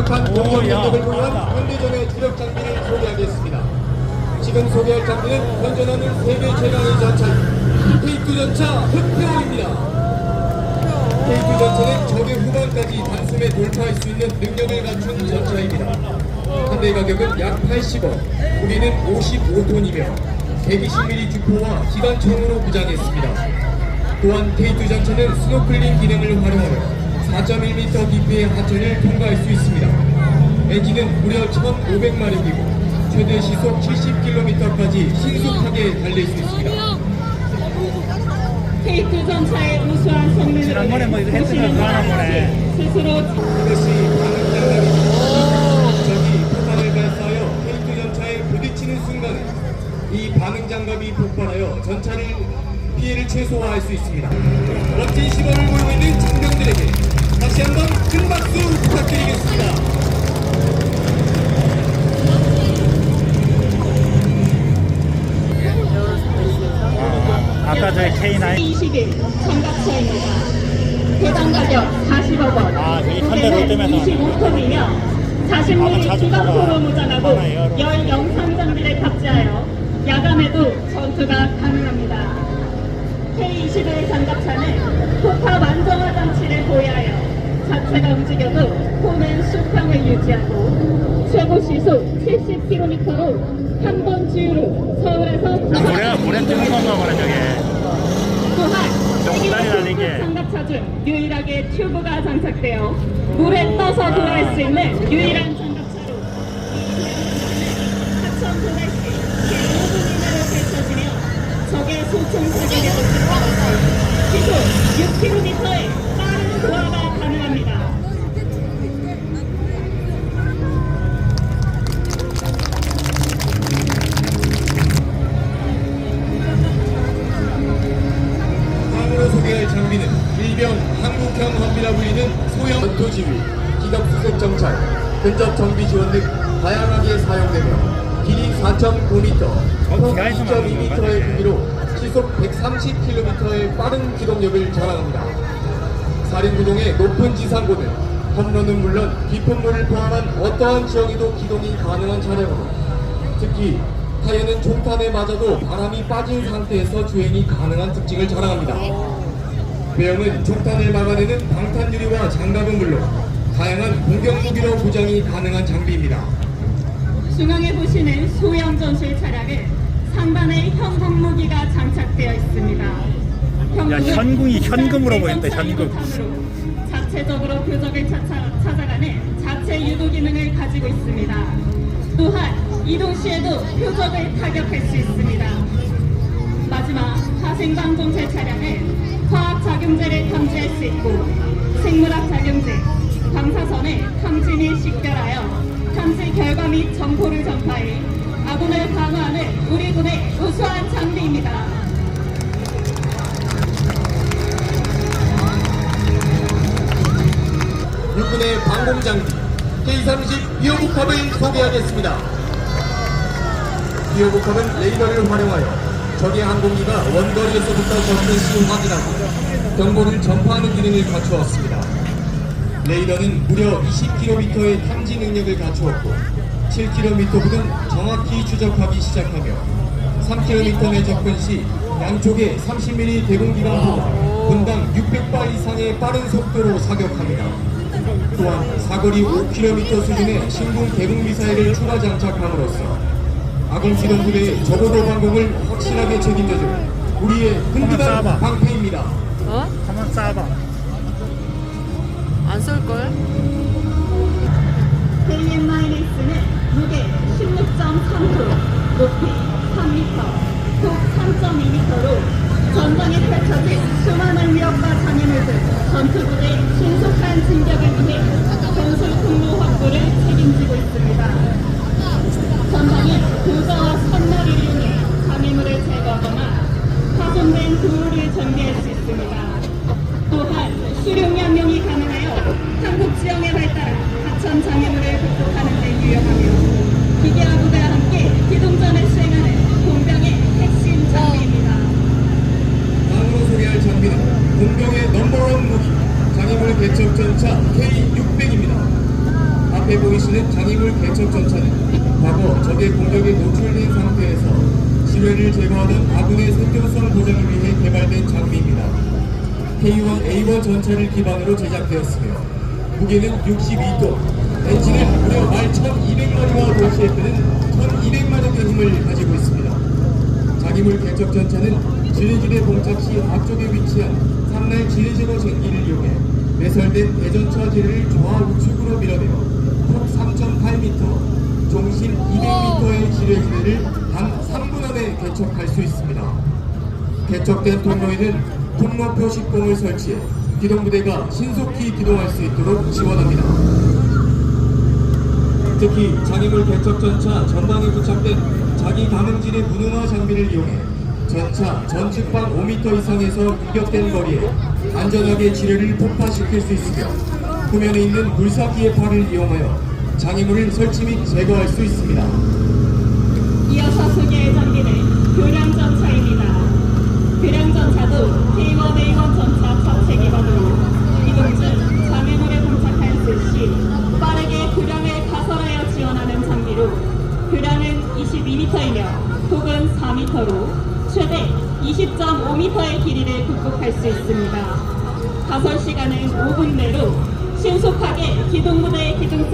강력한 오, 공격 야, 능력을 보유한. 현대전의 주력 장비를 소개하겠습니다. 지금 소개할 장비는 현존하는 세계 최강의 전차인 K2 전차 흑표입니다. K2 전차는 적의 후반까지 단숨에 돌파할 수 있는 능력을 갖춘 전차입니다. 한대 가격은 약 80원, 우리는 55톤이며 120mm 주포와 기관총으로 무장했습니다. 또한 K2 전차는 스노클링 기능을 활용하여 4.1m 깊이의 하천을 통과할 수 있습니다. 엔진은 무려 1,500마력이고 최대 시속 70km까지 신속하게 달릴 수 있습니다. K2 전차의 우수한 성능을 뭐 보시는. 같이 스스로 이것이 반응장갑입니다. 적이 포탄을 발사하여 K2 전차에 부딪히는 순간에 이 반응장갑이 폭발하여 전차를 피해를 최소화할 수 있습니다. 멋진 시범을 보이고 있는 장병들에게 다시 한번 큰 박수 부탁드리겠습니다. 아, 아까 저희 K9 21 장갑차입니다. 해당 가격 40억 원. 아, 저기 현대 롯데면서 25톤이며 아마 40mm 자주 주간포로 보다 무장하고. 열 영상 장비를 탑재하여 야간에도 전투가 가능합니다. K21 장갑차는 폭파 완성화 장치를 보유하여 자체가 움직여도 폰은 수평을 유지하고 최고 시속 70km로 한 번 주유로 서울에서 물에 물에 뜨는 건가 보네 저게 또한 게. 장갑차 중 유일하게 튜브가 장착되어 물에 떠서 돌아갈 수 있는 유일한 장갑차로 하천 도달시 제5분 이내로 펼쳐지며 적의 소총 사격에 시속 6km의 지휘, 기갑수색 정찰, 근접 정비 지원 등 다양하게 사용되며 길이 4.9m, 폭 기가에서 만드는 건가, 2.2m의 이게? 무기로 시속 130km의 빠른 기동력을 자랑합니다. 사륜구동의 높은 지상고는 험로는 물론 깊은 물을 포함한 어떠한 지형에도 기동이 가능한 차량으로 특히 타이어는 종탄에 맞아도 바람이 빠진 상태에서 주행이 가능한 특징을 자랑합니다. 배영은 종탄을 막아내는 방탄 유리와 장갑은 물론 다양한 공격 무기로 보장이 가능한 장비입니다. 중앙에 보시는 소형 전술 차량은 상단에 현금 무기가 장착되어 있습니다. 현금은 현궁이 현금으로 보인다, 현금. 자체적으로 표적을 찾아, 찾아가는 자체 유도 기능을 가지고 있습니다. 또한 이동 시에도 표적을 타격할 수 있습니다. 마지막 화생방 정체 차량은 화학 작용제를 탐지할 수 있고 생물학 작용제, 방사선을 탐지 및 식별하여 탐지 결과 및 정보를 전파해 아군을 방어하는 우리 군의 우수한 장비입니다. 육군의 방공 장비 K30 비오복합을 소개하겠습니다. 비오복합은 레이더를 활용하여 적의 항공기가 원거리에서부터 접근 시 확인하고 정보를 전파하는 기능을 갖추었습니다. 레이더는 무려 20km의 탐지 능력을 갖추었고 7km 부근 정확히 추적하기 시작하며 3km 내 접근 시 양쪽에 30mm 대공기관포가 분당 600발 이상의 빠른 속도로 사격합니다. 또한 사거리 5km 수준의 신궁 대공 미사일을 추가 장착함으로써 아군 지도부대의 적어도 방공을 확실하게 책임져줄 우리의. 든든한 방패입니다. 어? 한번 쏴봐 안 쏠걸? KM-X는 무게 16.3kg, 높이 3m, 폭 3.2m로 전방에 펼쳐진 수많은 위협과 장애물들, 전투부대의 신속한 진격을 위해 전술 통로 확보를 책임지고 있습니다. 전방에 도저와 선머리를 이용해 장애물을 제거하거나 파손된 도로를 정비할 수 있습니다. 또한 수령 양용이 가능하여 한국 지형에 발달한 하천 장애물을 극복하는 데 유용하며 기계화부대와 함께 기동전을 수행하는 공병의 핵심 장비입니다. 다음으로 소개할 장비는 공병의 넘버원 무기 장애물 개척 전차 K600입니다. 앞에 앞에 보이시는 장애물 개척 전차는 과거 적의 공격에 노출된 상태에서 지뢰를 제거하는 아군의 생존성 보장을 위해 개발된 장비입니다. K1A1 전차를 기반으로 제작되었으며 무게는 62톤, 엔진은 무려 말 1200마리와 동시에 끄는 1200마력의 힘을 가지고 있습니다. 장애물 개척 전차는 지뢰질의 봉착 시 앞쪽에 위치한 삼날 지뢰제거 쟁기를 이용해 매설된 대전차 지뢰를 좌 우측으로 밀어내어 폭 3.8m, 종심 200m의 지뢰지뢰를 단 3분 안에 개척할 수 있습니다. 개척된 통로에는 통로 표 식봉을 설치해 기동부대가 신속히 기동할 수 있도록 지원합니다. 특히 장애물 개척 전차 전방에 부착된 자기 감응질의 무능화 장비를 이용해 전차 전측방 5m 이상에서 유격된 거리에 안전하게 지뢰를 폭파시킬 수 있으며 후면에 있는 물사기의 팔을 이용하여 장애물을 설치 및 제거할 수 있습니다. 이어서 소개할 장비는 교량 12m이며 폭은 4m로 최대 20.5m의 길이를 극복할 수 있습니다. 5시간은 5분 내로 신속하게 기동무대의 기동성